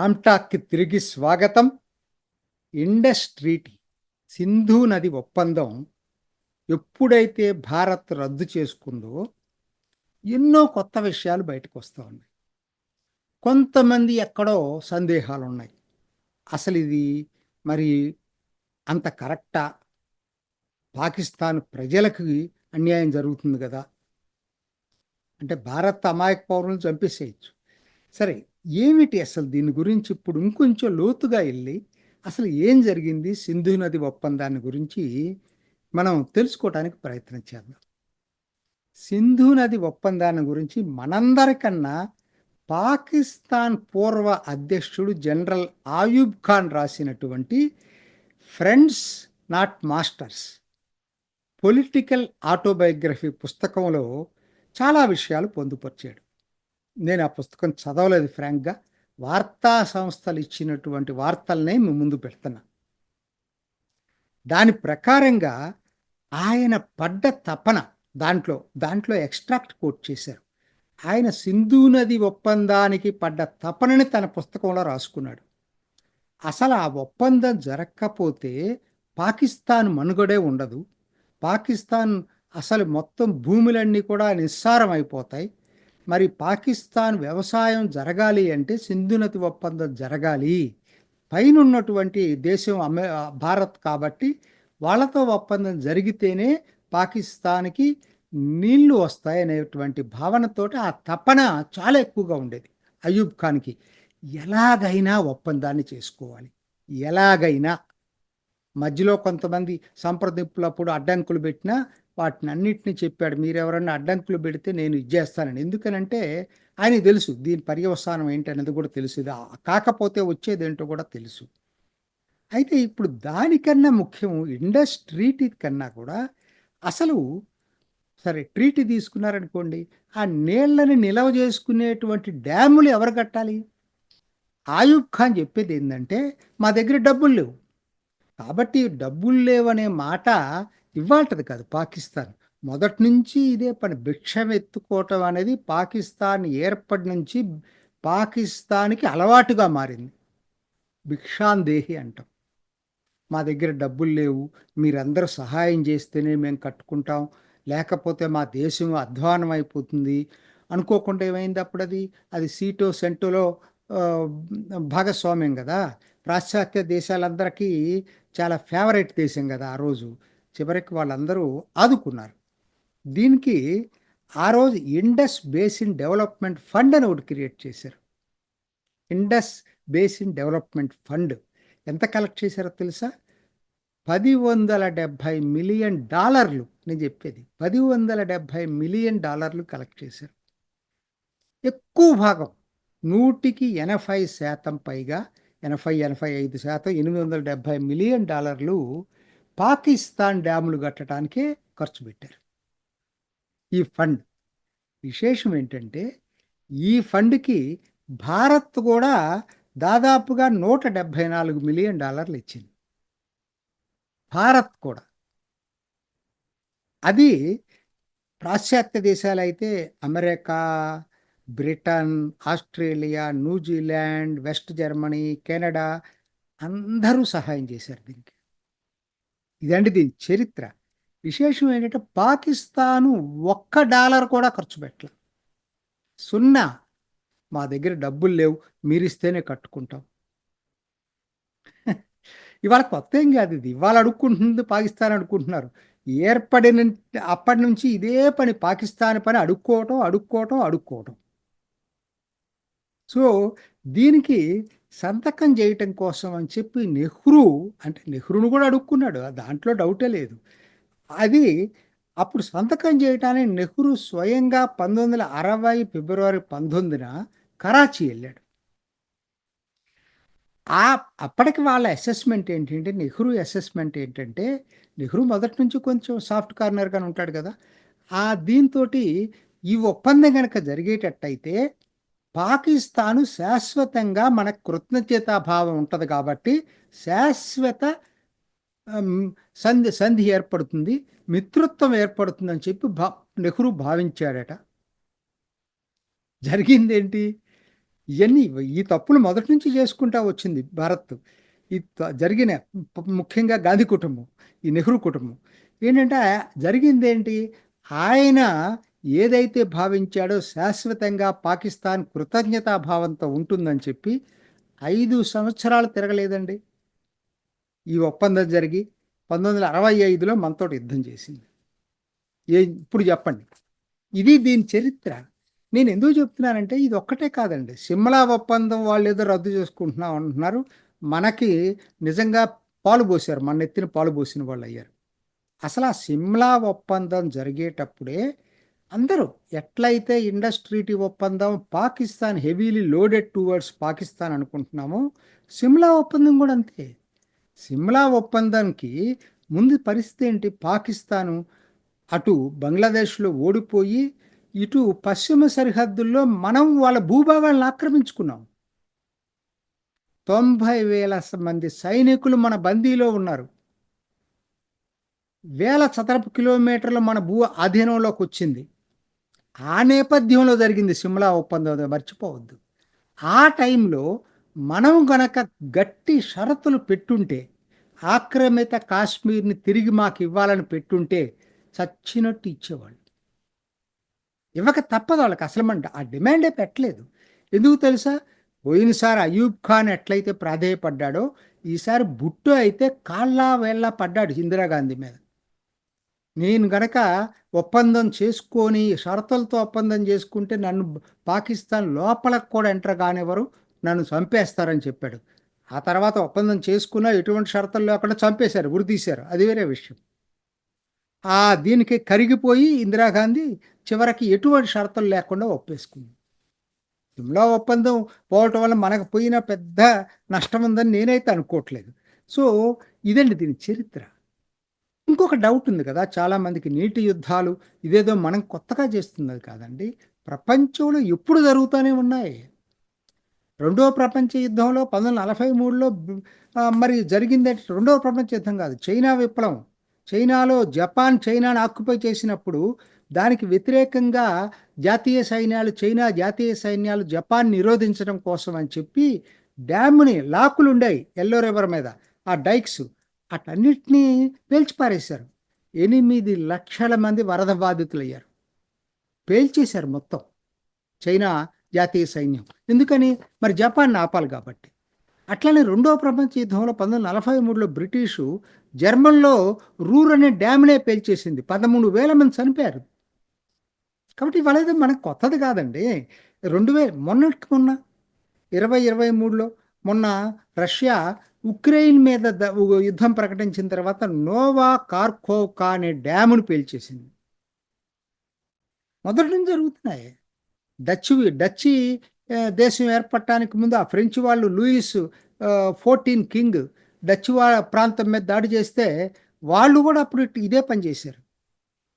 రామ్టాక్కి తిరిగి స్వాగతం. Indus treaty Sindhu నది ఒప్పందం ఎప్పుడైతే భారత్ రద్దు చేసుకుందో ఎన్నో కొత్త విషయాలు బయటకు వస్తూ ఉన్నాయి. కొంతమంది ఎక్కడో సందేహాలు ఉన్నాయి అసలు ఇది మరి అంత కరెక్టా? పాకిస్తాన్ ప్రజలకి అన్యాయం జరుగుతుంది కదా. అంటే భారత్ అమాయక పౌరులను చంపేసేయచ్చు. సరే ఏమిటి అసలు దీని గురించి ఇప్పుడు ఇంకొంచెం లోతుగా వెళ్ళి అసలు ఏం జరిగింది సింధు నది ఒప్పందాన్ని గురించి మనం తెలుసుకోవడానికి ప్రయత్నం చేద్దాం. సింధు నది ఒప్పందాన్ని గురించి మనందరికన్నా పాకిస్తాన్ పూర్వ అధ్యక్షుడు జనరల్ ఆయూబ్ ఖాన్ రాసినటువంటి friends not masters political autobiography పుస్తకంలో చాలా విషయాలు పొందుపరిచాడు. నేను ఆ పుస్తకం చదవలేదు ఫ్రాంక్గా. వార్తా సంస్థలు ఇచ్చినటువంటి వార్తలనే మీ ముందు పెడుతున్నా. దాని ప్రకారంగా ఆయన పడ్డ తపన దాంట్లో దాంట్లో ఎక్స్ట్రాక్ట్ కోట్ చేశారు. ఆయన సింధు నది ఒప్పందానికి పడ్డ తపనని తన పుస్తకంలో రాసుకున్నాడు. అసలు ఆ ఒప్పందం జరగకపోతే పాకిస్తాన్ మనుగడే ఉండదు. పాకిస్తాన్ అసలు మొత్తం భూములన్నీ కూడా నిస్సారం అయిపోతాయి మరి పాకిస్తాన్ వ్యవసాయం జరగాలి అంటే సింధునతి ఒప్పందం జరగాలి. పైన ఉన్నటువంటి దేశం అమె భారత్ కాబట్టి వాళ్ళతో ఒప్పందం జరిగితేనే పాకిస్తాన్కి నీళ్ళు వస్తాయి అనేటువంటి భావనతోటి ఆ తపన చాలా ఎక్కువగా ఉండేది అయూబ్ ఖాన్కి. ఎలాగైనా ఒప్పందాన్ని చేసుకోవాలి. ఎలాగైనా మధ్యలో కొంతమంది సంప్రదింపులప్పుడు అడ్డంకులు పెట్టినా వాటిని అన్నింటినీ చెప్పాడు. మీరెవరన్నా అడ్డంకులు పెడితే నేను ఇచ్చేస్తానని ఎందుకనంటే ఆయన తెలుసు దీని పర్యవసానం ఏంటనేది కూడా తెలుసు కాకపోతే వచ్చేదేంటో కూడా తెలుసు. అయితే ఇప్పుడు దానికన్నా ముఖ్యం ఇండస్ట్రీటీ కన్నా కూడా అసలు సరే ట్రీటీ తీసుకున్నారనుకోండి ఆ నీళ్ళని నిల్వ చేసుకునేటువంటి డ్యాములు ఎవరు కట్టాలి? ఆయుబ్ ఖాన్ చెప్పేది ఏంటంటే మా దగ్గర డబ్బులు లేవు. కాబట్టి డబ్బులు లేవనే మాట ఇవ్వాల్టది కాదు పాకిస్తాన్. మొదటి నుంచి ఇదే పని. భిక్షం ఎత్తుకోవటం అనేది పాకిస్తాన్ ఏర్పడి నుంచి పాకిస్తాన్కి అలవాటుగా మారింది. భిక్షాందేహి అంటాం. మా దగ్గర డబ్బులు లేవు. మీరందరూ సహాయం చేస్తేనే మేము కట్టుకుంటాం. లేకపోతే మా దేశం అధ్వానం అయిపోతుంది. అనుకోకుండా ఏమైంది అప్పుడు అది అది సీటో సెంటోలో భాగస్వామ్యం కదా. పాశ్చాత్య దేశాలందరికీ చాలా ఫేవరెట్ దేశం కదా ఆ రోజు. చివరికి వాళ్ళందరూ ఆదుకున్నారు. దీనికి ఆ రోజు ఇండస్ బేసిన్ డెవలప్మెంట్ ఫండ్ అని ఒకటి క్రియేట్ చేశారు. ఇండస్ బేసిన్ డెవలప్మెంట్ ఫండ్ ఎంత కలెక్ట్ చేశారో తెలుసా? పది వందల డెబ్భై మిలియన్ డాలర్లు నేను చెప్పేది. పది వందల డెబ్భై మిలియన్ డాలర్లు కలెక్ట్ చేశారు. ఎక్కువ భాగం నూటికి ఎనభై శాతం పైగా ఎనభై ఎనభై ఐదు శాతం ఎనిమిది వందల డెబ్భై మిలియన్ డాలర్లు పాకిస్తాన్ డ్యాములు కట్టడానికే ఖర్చు పెట్టారు. ఈ ఫండ్ విశేషం ఏంటంటే ఈ ఫండ్కి భారత్ కూడా దాదాపుగా నూట డెబ్భై నాలుగు మిలియన్ డాలర్లు ఇచ్చింది. భారత్ కూడా. అది పాశ్చాత్య దేశాలు అయితే America Britain Australia New Zealand West Germany Canada అందరూ సహాయం చేశారు దీనికి. ఇదండి దీని చరిత్ర. విశేషం ఏంటంటే పాకిస్తాను ఒక్క డాలర్ కూడా ఖర్చు పెట్టలే సున్నా మా దగ్గర డబ్బులు లేవు మీరిస్తేనే కట్టుకుంటాం. ఇవాళ కొత్త ఏం కాదు ఇది. ఇవాళ అడుక్కుంటుంది పాకిస్తాన్ అడుక్కుంటున్నారు. ఏర్పడిన అప్పటి నుంచి ఇదే పని పాకిస్తాన్ పని అడుక్కోవటం అడుక్కోవటం అడుక్కోవటం. సో దీనికి సంతకం చేయటం కోసం అని చెప్పి నెహ్రూ అంటే నెహ్రూను కూడా అడుక్కున్నాడు. దాంట్లో డౌటే లేదు. అది అప్పుడు సంతకం చేయటానికి నెహ్రూ స్వయంగా పంతొమ్మిది వందల అరవై ఫిబ్రవరి పంతొమ్మిదిన కరాచీ వెళ్ళాడు. ఆ అప్పటికి వాళ్ళ అసెస్మెంట్ ఏంటంటే నెహ్రూ అసెస్మెంట్ ఏంటంటే నెహ్రూ మొదటి నుంచి కొంచెం సాఫ్ట్ కార్నర్గానే ఉంటాడు కదా. ఆ దీంతో ఈ ఒప్పందం కనుక జరిగేటట్టయితే పాకిస్తాను శాశ్వతంగా మన కృతజ్ఞతాభావం ఉంటుంది కాబట్టి శాశ్వత సంధి సంధి ఏర్పడుతుంది మిత్రత్వం ఏర్పడుతుందని చెప్పి భా నెహ్రూ భావించాడట. జరిగిందేంటి? ఇవన్నీ ఈ తప్పులు మొదటి నుంచి చేసుకుంటా వచ్చింది భారత్. ఈ త- జరిగిన ముఖ్యంగా గాంధీ కుటుంబం ఈ నెహ్రూ కుటుంబం. ఏంటంటే జరిగిందేంటి? ఆయన ఏదైతే భావించాడో శాశ్వతంగా పాకిస్తాన్ కృతజ్ఞతాభావంతో ఉంటుందని చెప్పి ఐదు సంవత్సరాలు తిరగలేదండి. ఈ ఒప్పందం జరిగి పంతొమ్మిది వందల అరవై ఐదులో మనతో యుద్ధం చేసింది. ఏ ఇప్పుడు చెప్పండి. ఇది దీని చరిత్ర. నేను ఎందుకు చెప్తున్నానంటే ఇది ఒక్కటే కాదండి. సిమ్లా ఒప్పందం వాళ్ళు ఏదో రద్దు చేసుకుంటున్నాం అంటున్నారు. మనకి నిజంగా పాలు పోసారు మన ఎత్తిన పాలు పోసిన వాళ్ళు అయ్యారు. అసలు ఆ సిమ్లా ఒప్పందం జరిగేటప్పుడే అందరూ ఎట్లయితే ఇండస్ ట్రీటీ ఒప్పందం Pakistan heavily loaded towards Pakistan అనుకుంటున్నామో సిమ్లా ఒప్పందం కూడా అంతే. సిమ్లా ఒప్పందానికి ముందు పరిస్థితి ఏంటి? పాకిస్తాను అటు బంగ్లాదేశ్లో ఓడిపోయి ఇటు పశ్చిమ సరిహద్దుల్లో మనం వాళ్ళ భూభాగాలను ఆక్రమించుకున్నాం. తొంభై వేల మంది సైనికులు మన బందీలో ఉన్నారు. వేల చదరపు కిలోమీటర్లు మన భూ ఆధీనంలోకి వచ్చింది. ఆ నేపథ్యంలో జరిగింది సిమ్లా ఒప్పందం మర్చిపోవద్దు. ఆ టైంలో మనం గనక గట్టి షరతులు పెట్టుంటే ఆక్రమిత కాశ్మీర్ని తిరిగి మాకు ఇవ్వాలని పెట్టుంటే చచ్చినట్టు ఇచ్చేవాళ్ళు. ఇవ్వక తప్పదు వాళ్ళకి అసలు మన ఆ డిమాండే పెట్టలేదు. ఎందుకు తెలుసా? పోయినసారి అయూబ్ ఖాన్ ఎట్లయితే ప్రాధేయపడ్డాడో ఈసారి బుట్టు అయితే కాళ్ళ వేళ్ళ పడ్డాడు ఇందిరాగాంధీ మీద. నేను గనక ఒప్పందం చేసుకొని షరతులతో ఒప్పందం చేసుకుంటే నన్ను పాకిస్తాన్ లోపలకు కూడా ఎంటర్ కానివ్వరు నన్ను చంపేస్తారని చెప్పాడు. ఆ తర్వాత ఒప్పందం చేసుకున్నా ఎటువంటి షరతులు లేకుండా చంపేశారు ఉరితీశారు. అది వేరే విషయం. ఆ దీనికి కరిగిపోయి ఇందిరాగాంధీ చివరికి ఎటువంటి షరతులు లేకుండా ఒప్పేసుకుంది. సిమ్లా ఒప్పందం పోవటం వల్ల మనకు పోయిన పెద్ద నష్టం ఉందని నేనైతే అనుకోవట్లేదు. సో ఇదండి దీని చరిత్ర. ఇంకొక డౌట్ ఉంది కదా చాలామందికి నీటి యుద్ధాలు ఇదేదో మనం కొత్తగా చేస్తున్నది కాదండి. ప్రపంచంలో ఎప్పుడు జరుగుతూనే ఉన్నాయి. రెండవ ప్రపంచ యుద్ధంలో పంతొమ్మిది వందల నలభై మూడులో మరి జరిగిందంటే రెండవ ప్రపంచ యుద్ధం కాదు చైనా విప్లవం. చైనాలో జపాన్ చైనాను ఆక్యుపై చేసినప్పుడు దానికి వ్యతిరేకంగా జాతీయ సైన్యాలు చైనా జాతీయ సైన్యాలు జపాన్ నిరోధించడం కోసం అని చెప్పి డ్యామ్ని లాకులు ఉండేవి ఎల్లో రివర్ మీద ఆ డైక్స్. అటన్నిటినీ పేల్చిపారేశారు. ఎనిమిది లక్షల మంది వరద బాధితులయ్యారు. పేల్చేశారు మొత్తం. చైనా జాతీయ సైన్యం. ఎందుకని? మరి జపాన్ ఆపాలి కాబట్టి. అట్లనే రెండవ ప్రపంచ యుద్ధంలో పంతొమ్మిది నలభై మూడులో బ్రిటిషు జర్మన్లో రూర్ అనే డ్యామ్నే పేల్చేసింది. పదమూడు వేల మంది చనిపోయారు. కాబట్టి ఇవాళ మనకు కొత్తది కాదండి. రెండు వేల మొన్నటికి మొన్న ఇరవై ఇరవై మూడులో మొన్న రష్యా ఉక్రెయిన్ మీద యుద్ధం ప్రకటించిన తర్వాత నోవా కార్కోవ్కా అనే డ్యామును పేల్చేసింది. మొదటి నుంచి జరుగుతున్నాయి. డచ్ డచ్చి దేశం ఏర్పడటానికి ముందు ఆ ఫ్రెంచ్ వాళ్ళు లూయిస్ ఫోర్టీన్ కింగ్ డచ్ వా ప్రాంతం మీద దాడి చేస్తే వాళ్ళు కూడా అప్పుడు ఇదే పని చేశారు.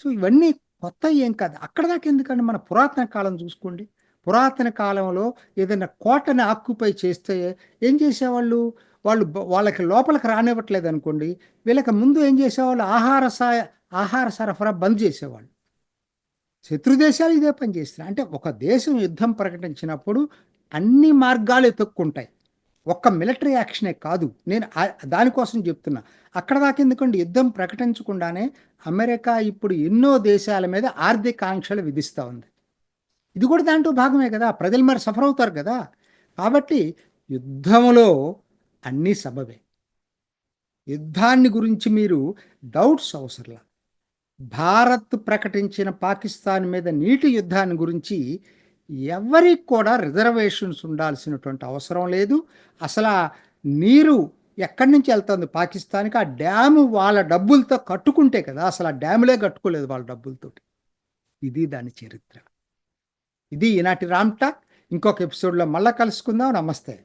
సో ఇవన్నీ కొత్త ఏం కాదు. అక్కడ దాకా ఎందుకంటే మన పురాతన కాలం చూసుకోండి. పురాతన కాలంలో ఏదైనా కోటని ఆక్యుపై చేస్తే ఏం చేసేవాళ్ళు? వాళ్ళు వాళ్ళకి లోపలికి రానివ్వట్లేదు అనుకోండి వీళ్ళకి ముందు ఏం చేసేవాళ్ళు? ఆహార సా ఆహార సరఫరా బంద్ చేసేవాళ్ళు. శత్రు దేశాలు ఇదే పని చేస్తున్నాయి. అంటే ఒక దేశం యుద్ధం ప్రకటించినప్పుడు అన్ని మార్గాలు ఎతుక్కుంటాయి ఒక్క మిలిటరీ యాక్షనే కాదు. నేను దానికోసం చెప్తున్నా. అక్కడ దాకా ఎందుకంటే యుద్ధం ప్రకటించకుండానే అమెరికా ఇప్పుడు ఎన్నో దేశాల మీద ఆర్థిక ఆంక్షలు విధిస్తూ ఉంది. ఇది కూడా దాంట్లో భాగమే కదా? ప్రజలు మరి సఫర్ అవుతారు కదా? కాబట్టి యుద్ధంలో అన్నీ సబబే. యుద్ధాన్ని గురించి మీరు డౌట్స్ అవసరంలా. భారత్ ప్రకటించిన పాకిస్తాన్ మీద నీటి యుద్ధాన్ని గురించి ఎవరికి కూడా రిజర్వేషన్స్ ఉండాల్సినటువంటి అవసరం లేదు. అసలు నీరు ఎక్కడి నుంచి వెళ్తుంది? పాకిస్తాన్కి ఆ డ్యాము వాళ్ళ డబ్బులతో కట్టుకుంటే కదా అసలు ఆ డ్యాములే కట్టుకోలేదు వాళ్ళ డబ్బులతోటి. ఇది దాని చరిత్ర. ఇది ఈనాటి రామ్టాక్ ఇంకొక ఎపిసోడ్లో మళ్ళీ కలుసుకుందాం. నమస్తే.